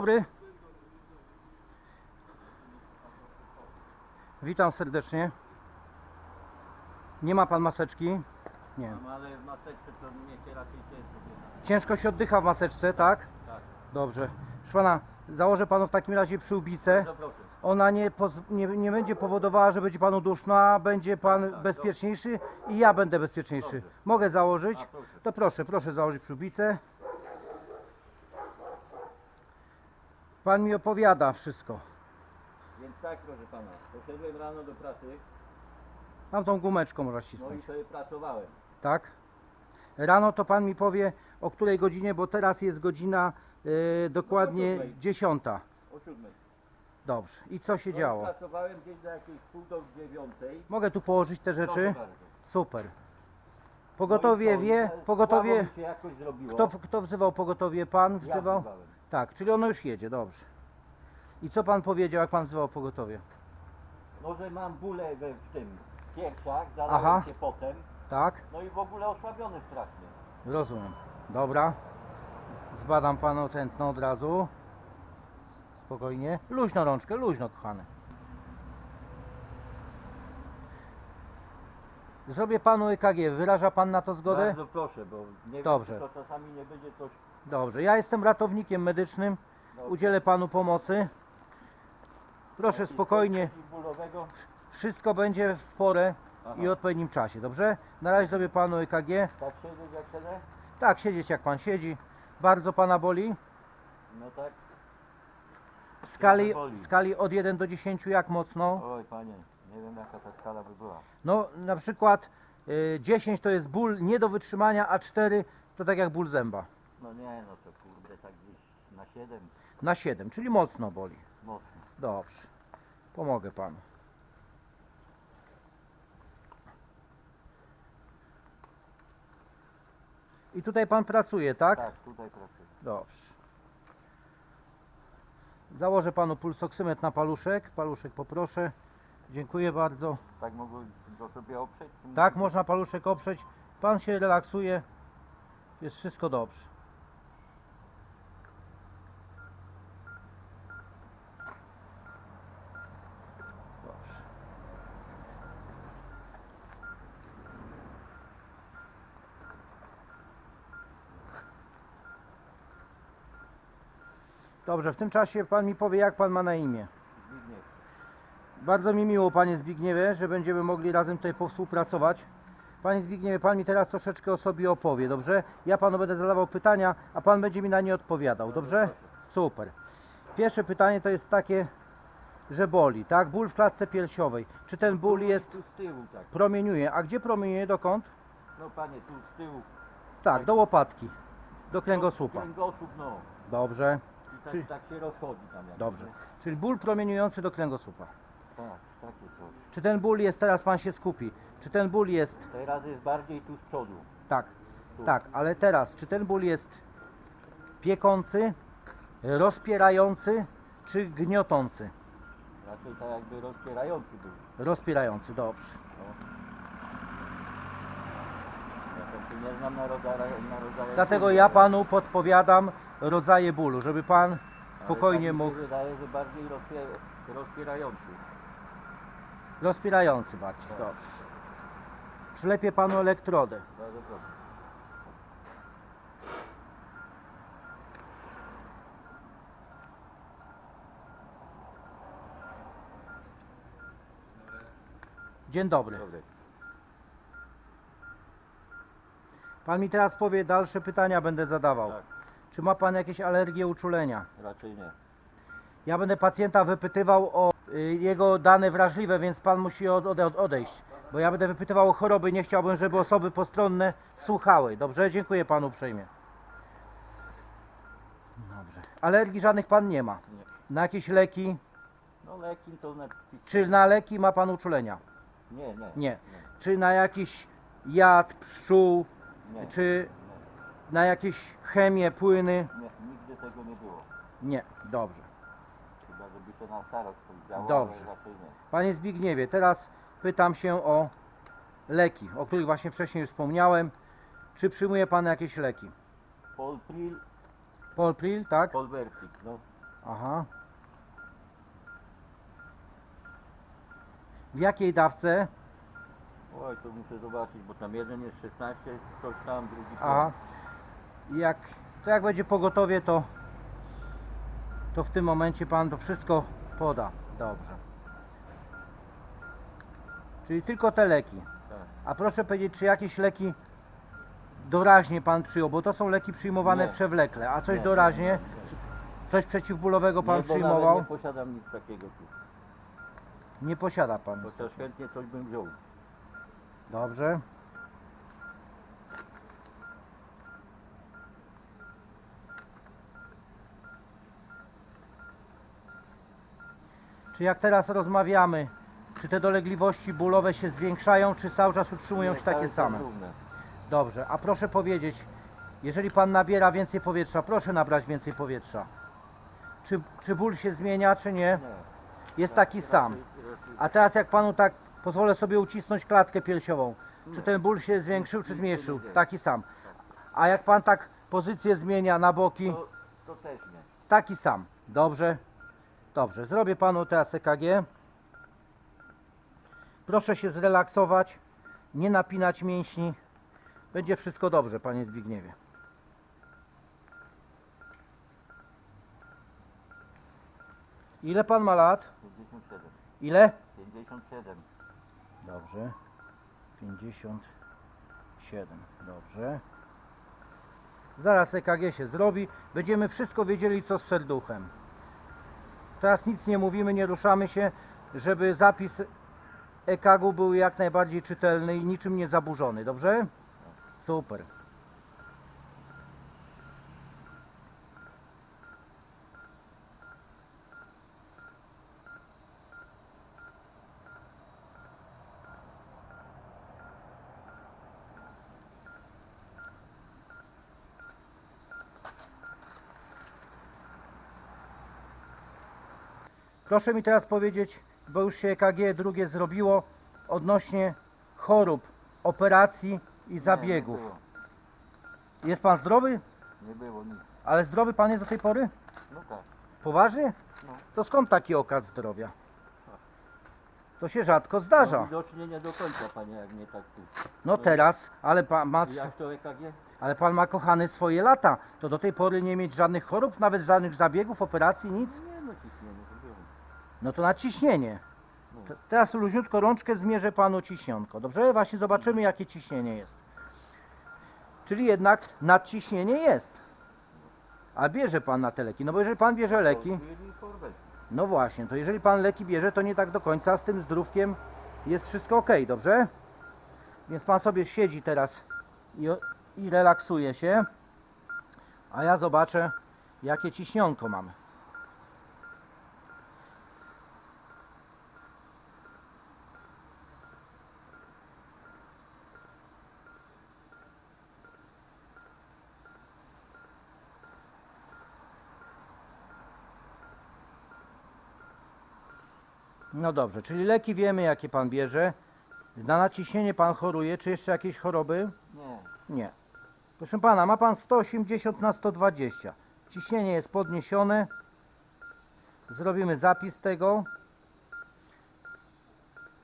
dobry. Witam serdecznie. Nie ma pan maseczki? Nie. Mam, ale w maseczce to mnie się raczej ciężko. Ciężko się oddycha w maseczce, tak? Tak. Dobrze. Proszę pana, założę panu w takim razie przyłbicę. No proszę. Ona nie, poz- nie, nie będzie powodowała, że będzie panu duszno, a będzie pan bezpieczniejszy i ja będę bezpieczniejszy. Mogę założyć? A, proszę. To proszę, proszę założyć przyłbicę. Pan mi opowiada wszystko. Więc tak, proszę pana, poszedłem rano do pracy, Mam tą gumeczką można no i ścisnąć. sobie pracowałem. Tak? Rano to pan mi powie o której godzinie, bo teraz jest godzina e, dokładnie siódmej. 10. O siódmej. Dobrze. I co się No i działo? Pracowałem gdzieś do jakiejś pół do dziewiątej. Mogę tu położyć te rzeczy? Proszę bardzo. Super. Pogotowie No i co? wie, I słabo pogotowie. mi się jakoś zrobiło. Kto, kto wzywał pogotowie? Pan Ja wzywał? wzywałem. Tak, czyli ono już jedzie, dobrze. I co pan powiedział, jak pan wzywał pogotowie? No, że mam bóle we, w tym piersiach, Aha. zalałem się potem. Tak? No i w ogóle osłabiony strasznie. Rozumiem. Dobra. Zbadam panu tętno od razu. Spokojnie. Luźno rączkę, luźno kochany. Zrobię panu EKG. Wyraża pan na to zgodę? Bardzo proszę, bo nie Dobrze. wiem, czy to czasami nie będzie coś... Dobrze. Ja jestem ratownikiem medycznym. No, Udzielę panu pomocy. Proszę spokojnie. Wszystko będzie w porę Aha. i w odpowiednim czasie, dobrze? Na razie zrobię panu EKG. Tak siedzieć jak siedzę? Tak, siedzieć jak pan siedzi. Bardzo pana boli? No tak. W skali, w skali od 1 do 10 jak mocno? Oj panie, nie wiem jaka ta skala by była. No na przykład y, 10 to jest ból nie do wytrzymania, a 4 to tak jak ból zęba. No nie, no to kurde, tak gdzieś na 7 Na 7, czyli mocno boli. mocno. Dobrze. Pomogę panu. I tutaj pan pracuje, tak? Tak, tutaj pracuję. Dobrze. Założę panu pulsoksymetr na paluszek. Paluszek poproszę. Dziękuję bardzo. Tak mogę go sobie oprzeć? Tak, można paluszek oprzeć. Pan się relaksuje. Jest wszystko. Dobrze. Dobrze, w tym czasie pan mi powie, jak pan ma na imię. Zbigniew. Bardzo mi miło, panie Zbigniewie, że będziemy mogli razem tutaj powspółpracować. Panie Zbigniewie, pan mi teraz troszeczkę o sobie opowie, dobrze? Ja panu będę zadawał pytania, a pan będzie mi na nie odpowiadał, dobrze? Super. Pierwsze pytanie to jest takie, że boli, tak? Ból w klatce piersiowej. Czy ten ból jest, Tu z tyłu tak. promieniuje? A gdzie promieniuje? Dokąd? No panie, tu z tyłu. Tak, do łopatki, do kręgosłupa. Kręgosłup, no. Dobrze, tak, Czyli- tak się rozchodzi tam jak dobrze. Czyli ból promieniujący do kręgosłupa. Tak, takie coś. Czy ten ból jest, teraz pan się skupi, czy ten ból jest Teraz jest bardziej tu z przodu. Tak, tak, ale teraz, czy ten ból jest piekący, rozpierający, czy gniotący? Raczej tak jakby rozpierający był. Rozpierający, dobrze. Ja tam się nie znam na na Dlatego ja panu podpowiadam rodzaje bólu, żeby pan spokojnie mógł. wydaje, że bardziej rozpier, rozpierający. Rozpierający bardziej, Tak. dobrze. Przylepię panu elektrodę. Bardzo proszę. Dzień dobry. Dobry. Pan mi teraz powie, dalsze pytania będę zadawał. Tak, Czy ma pan jakieś alergie, uczulenia? raczej nie. Ja będę pacjenta wypytywał o y, jego dane wrażliwe, więc pan musi od, ode, odejść. Bo ja będę wypytywał o choroby, nie chciałbym, żeby osoby postronne słuchały. Dobrze? Dziękuję panu uprzejmie. Dobrze. Alergii żadnych pan nie ma. Nie. Na jakieś leki? No leki to na... Czy na leki ma pan uczulenia? Nie, nie. Nie. Czy na jakiś jad, pszczół, Nie, czy na jakieś chemię, płyny? nie, nigdy tego nie było. Nie. Dobrze. Chyba, żeby to na starość powiedziało, Dobrze. ale raczej nie. Panie Zbigniewie, teraz pytam się o leki, o których właśnie wcześniej już wspomniałem. Czy przyjmuje Pan jakieś leki? Polpril, Polpril, tak? Polvertik, no. Aha. W jakiej dawce? Oj, to muszę zobaczyć, bo tam jeden jest 16, coś tam, drugi Aha. I Jak, to jak będzie pogotowie, to, to w tym momencie pan to wszystko poda. Dobrze. Czyli tylko te leki. Tak. A proszę powiedzieć, czy jakieś leki doraźnie pan przyjął? Bo to są leki przyjmowane Nie. przewlekle. A coś Nie, doraźnie? nie, nie. Coś przeciwbólowego pan nie, bo przyjmował? nawet nie posiadam nic takiego tu. Nie posiada pan. Chociaż chętnie coś bym wziął. Dobrze. Czy jak teraz rozmawiamy, czy te dolegliwości bólowe się zwiększają, czy cały czas utrzymują się takie same? Dobrze, a proszę powiedzieć, jeżeli pan nabiera więcej powietrza, proszę nabrać więcej powietrza. Czy, czy ból się zmienia, czy nie? Jest taki sam. A teraz jak panu tak pozwolę sobie ucisnąć klatkę piersiową, czy ten ból się zwiększył, czy zmniejszył? Taki sam. A jak pan tak pozycję zmienia na boki, To, to też nie. taki sam. Dobrze. Dobrze. Zrobię panu teraz EKG. Proszę się zrelaksować, nie napinać mięśni. Będzie wszystko dobrze, panie Zbigniewie. Ile pan ma lat? 57. Ile? 57. Dobrze. 57. Dobrze. Zaraz EKG się zrobi. Będziemy wszystko wiedzieli, co z serduchem. Teraz nic nie mówimy, nie ruszamy się, żeby zapis EKG był jak najbardziej czytelny i niczym nie zaburzony. Dobrze? Super. Proszę mi teraz powiedzieć, bo już się EKG drugie zrobiło, odnośnie chorób, operacji i zabiegów. Było. Jest pan zdrowy? nie było nic. Ale zdrowy pan jest do tej pory? No tak. Poważnie? No. To skąd taki okaz zdrowia? To się rzadko zdarza. No, widocznie nie do końca, panie, jak nie tak tu. No teraz, ale pan ma, Jak to EKG? ale pan ma kochany swoje lata. To do tej pory nie mieć żadnych chorób, nawet żadnych zabiegów, operacji, nic? Nie no, ciśnienie to było. No to na ciśnienie. Te- Teraz luźniutko rączkę zmierzę panu ciśnionko. Dobrze? Właśnie zobaczymy jakie ciśnienie jest. Czyli jednak nadciśnienie jest. A bierze pan na te leki. No bo jeżeli pan bierze leki, no właśnie, to jeżeli pan leki bierze, to nie tak do końca z tym zdrówkiem jest wszystko ok, dobrze? Więc pan sobie siedzi teraz i, i relaksuje się, a ja zobaczę jakie ciśnionko mamy. No dobrze, czyli leki wiemy jakie pan bierze. Na naciśnienie pan choruje, czy jeszcze jakieś choroby? Nie. Nie. Proszę pana, ma pan 180 na 120. Ciśnienie jest podniesione. Zrobimy zapis tego.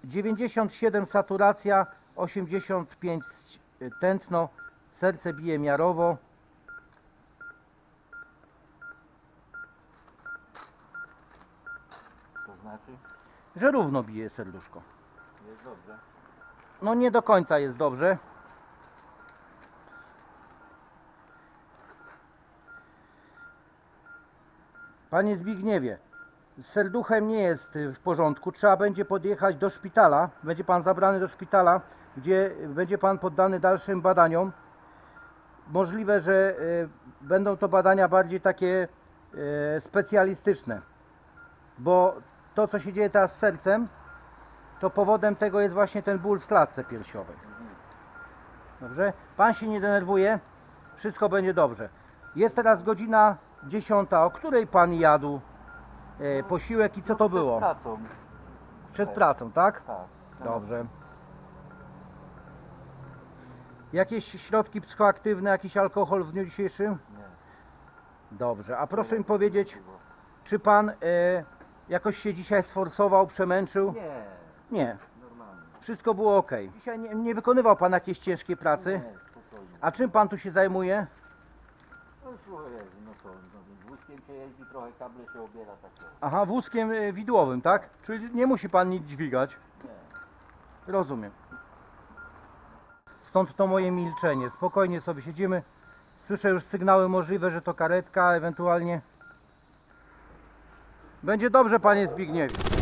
97 saturacja, 85 tętno, serce bije miarowo. To znaczy? Że równo bije serduszko. Jest dobrze. No nie do końca jest dobrze. Panie Zbigniewie, z serduchem nie jest y, w porządku. Trzeba będzie podjechać do szpitala. Będzie pan zabrany do szpitala, gdzie będzie pan poddany dalszym badaniom. Możliwe, że y, będą to badania bardziej takie y, specjalistyczne, bo to, co się dzieje teraz z sercem, to powodem tego jest właśnie ten ból w klatce piersiowej. Dobrze? Pan się nie denerwuje, wszystko będzie dobrze. Jest teraz godzina 10, o której pan jadł e, posiłek i co to było? Przed pracą. Przed pracą, tak? Tak. Dobrze. Jakieś środki psychoaktywne, jakiś alkohol w dniu dzisiejszym? Nie. Dobrze. A proszę mi powiedzieć, Czy pan e, jakoś się dzisiaj sforsował, przemęczył? Nie, Nie. normalnie. Wszystko było ok. Dzisiaj nie, nie wykonywał pan jakiejś ciężkiej pracy. Nie, spokojnie. A czym pan tu się zajmuje? No słuchaj, no to, no, wózkiem się jeździ, trochę kable się obiera, tak to. Aha, wózkiem e, widłowym, tak? Czyli nie musi pan nic dźwigać. Nie. Rozumiem. Stąd to moje milczenie. Spokojnie sobie siedzimy. Słyszę już sygnały możliwe, że to karetka, ewentualnie. Będzie dobrze, panie Zbigniewie.